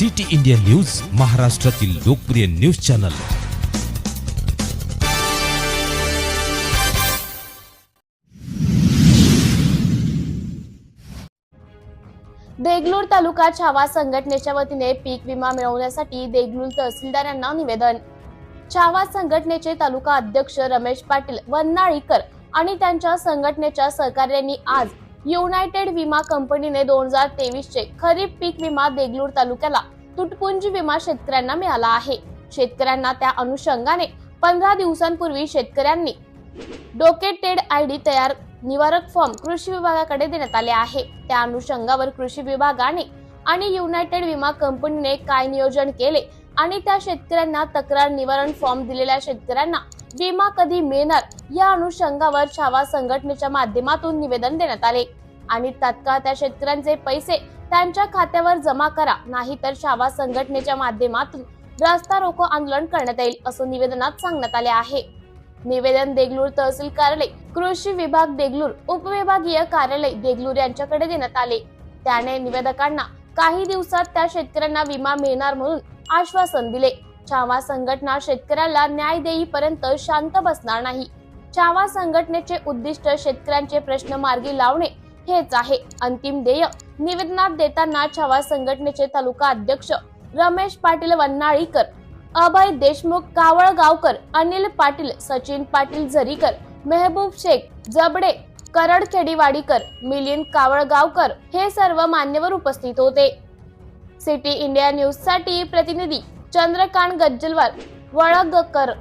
City India news महाराष्ट्रातील लोकप्रिय news channel. Deglur taluka Chhava संघटनेच्या वतीने पीक विमा मिळवण्यासाठी देगलूर तहसीलदारांना निवेदन. छावा संघटनेचे तालुका अध्यक्ष रमेश पाटील वन्नाळीकर आणि त्यांच्या संघटनेच्या सहकार्यांनी आज युनायटेड विमा कंपनीने दोन हजार तेवीसचे खरीप पीक विमा देगलूर तालुक्याला तुटपुंजी विमा शेतकऱ्यांना मिळाला आहे. शेतकऱ्यांना त्या अनुषंगाने पंधरा दिवसांपूर्वी शेतकऱ्यांनी डोकेटेड आय डी तयार निवारक फॉर्म कृषी विभागाकडे देण्यात आले आहे. त्या अनुषंगावर कृषी विभागाने आणि युनायटेड विमा कंपनीने काय नियोजन केले आणि त्या शेतकऱ्यांना तक्रार निवारण फॉर्म दिलेल्या शेतकऱ्यांना विमा कधी मिळणार या अनुषंगावर छावा संघटनेच्या माध्यमातून निवेदन देण्यात आले. आणि तत्काळ त्या शेतकऱ्यांचे पैसे त्यांच्या खात्यावर जमा करा नाहीतर छावा संघटनेच्या माध्यमातून रस्ता रोको आंदोलन करण्यात येईल असं निवेदनात सांगण्यात आले आहे. निवेदन देगलूर तहसील कार्यालय कृषी विभाग देगलूर उपविभागीय कार्यालय देगलूर यांच्याकडे देण्यात आले. त्याने निवेदकांना काही दिवसात त्या शेतकऱ्यांना विमा मिळणार म्हणून आश्वासन दिले. छावा संघटना शेतकऱ्याला न्याय देईपर्यंत शांत बसणार नाही. छावा संघटनेचे उद्दिष्ट शेतकऱ्यांचे प्रश्न मार्गी लावणे हेच आहे. अंतिम ध्येय. निवेदनात देताना छावा संघटनेचे तालुका अध्यक्ष रमेश पाटील वन्नाळीकर अभय देशमुख कावळगावकर अनिल पाटील सचिन पाटील झरीकर मेहबूब शेख जबडे करडखेडीवाडीकर मिलिंद कावळगावकर हे सर्व मान्यवर उपस्थित होते. सिटी इंडिया न्यूजसाठी प्रतिनिधी चंद्रकांत गज्जलवार वळगकर